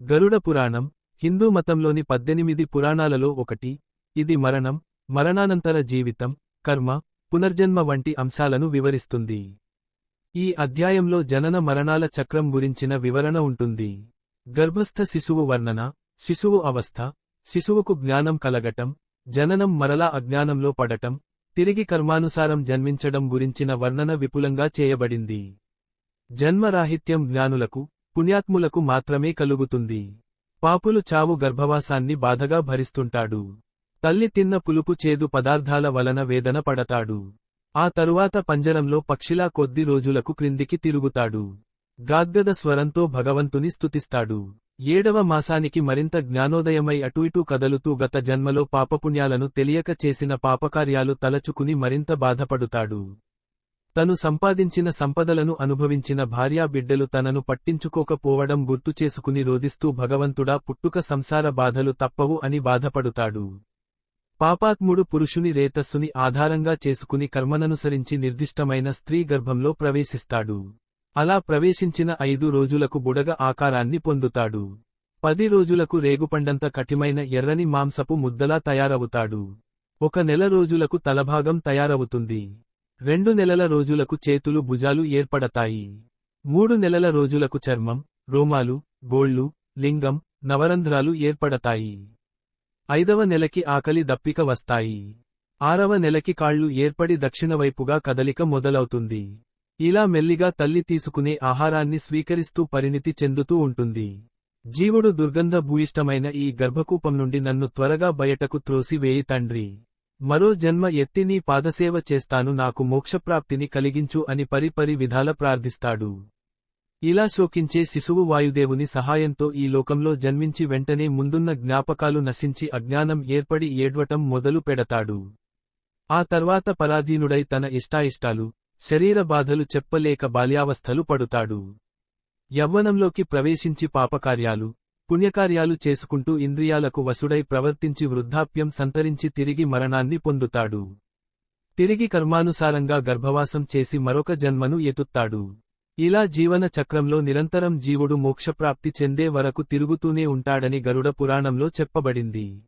గరుడ పురాణం హిందూ మతంలోని పద్దెనిమిది పురాణాలలో ఒకటి. ఇది మరణం మరణానంతర జీవితం కర్మ పునర్జన్మ వంటి అంశాలను వివరిస్తుంది. ఈ అధ్యాయంలో జనన మరణాల చక్రం గురించిన వివరణ ఉంటుంది. గర్భస్థ శిశువు వర్ణన శిశువు అవస్థ శిశువుకు జ్ఞానం కలగటం జననం మరలా అజ్ఞానంలో పడటం తిరిగి కర్మానుసారం జన్మించడం గురించిన వర్ణన విపులంగా చేయబడింది. జన్మరాహిత్యం జ్ఞానులకు పుణ్యాత్ములకు మాత్రమే కలుగుతుంది. పాపులు చావు గర్భవాసాన్ని బాధగా భరిస్తుంటాడు. తల్లి తిన్న పులుపు చేదు పదార్థాల వలన వేదన పడతాడు. ఆ తరువాత పంజరంలో పక్షిలా కొద్ది రోజులకు క్రిందికి తిరుగుతాడు. గాద్గద స్వరంతో భగవంతుని స్తుతిస్తాడు. ఏడవ మాసానికి మరింత జ్ఞానోదయమై అటు ఇటు కదలుతూ గత జన్మలో పాపపుణ్యాలను తెలియక చేసిన పాపకార్యాలు తలచుకుని మరింత బాధపడుతాడు. తను సంపాదించిన సంపదలను అనుభవించిన భార్యా బిడ్డలు తనను పట్టించుకోకపోవడం గుర్తుచేసుకుని రోదిస్తూ భగవంతుడా పుట్టుక సంసార బాధలు తప్పవు అని బాధపడుతాడు. పాపాత్ముడు పురుషుని రేతస్సుని ఆధారంగా చేసుకుని కర్మననుసరించి నిర్దిష్టమైన స్త్రీ గర్భంలో ప్రవేశిస్తాడు. అలా ప్రవేశించిన ఐదు రోజులకు బుడగ ఆకారాన్ని పొందుతాడు. పది రోజులకు రేగుపండంత కఠిమైన ఎర్రని మాంసపు ముద్దలా తయారవుతాడు. ఒక నెల రోజులకు తలభాగం తయారవుతుంది. రెండు నెలల రోజులకు చేతులు భుజాలు ఏర్పడతాయి. మూడు నెలల రోజులకు చర్మం రోమాలు గోళ్ళు లింగం నవరంధ్రాలు ఏర్పడతాయి. ఐదవ నెలకి ఆకలి దప్పిక వస్తాయి. ఆరవ నెలకి కాళ్ళు ఏర్పడి దక్షిణవైపుగా కదలిక మొదలవుతుంది. ఇలా మెల్లిగా తల్లి తీసుకునే ఆహారాన్ని స్వీకరిస్తూ పరిణితి చెందుతూ ఉంటుంది. జీవుడు దుర్గంధ భూయిష్టమైన ఈ గర్భకూపం నుండి నన్ను త్వరగా బయటకు త్రోసివేయి తండ్రి. మరో జన్మ ఎత్తి నీ పాదసేవ చేస్తాను నాకు మోక్షప్రాప్తిని కలిగించు అని పరిపరి విధాల ప్రార్థిస్తాడు. ఇలా శోకించే శిశువు వాయుదేవుని సహాయంతో ఈ లోకంలో జన్మించి వెంటనే ముందున్న జ్ఞాపకాలు నశించి అజ్ఞానం ఏర్పడి ఏడ్వటం మొదలు పెడతాడు. ఆ తర్వాత పరాధీనుడై తన ఇష్టాయిష్టాలు శరీర బాధలు చెప్పలేక బాల్యావస్థలు పడుతాడు. యవ్వనంలోకి ప్రవేశించి పాపకార్యాలు పుణ్యకార్యాలు చేసుకుంటూ ఇంద్రియాలకు వసుడై ప్రవర్తించి వృద్ధాప్యం సంతరించి తిరిగి మరణాన్ని పొందుతాడు. తిరిగి కర్మానుసారంగా గర్భవాసం చేసి మరొక జన్మను ఎతుత్తాడు. ఇలా జీవన చక్రంలో నిరంతరం జీవుడు మోక్షప్రాప్తి చెందే వరకు తిరుగుతూనే ఉంటాడని గరుడ పురాణంలో చెప్పబడింది.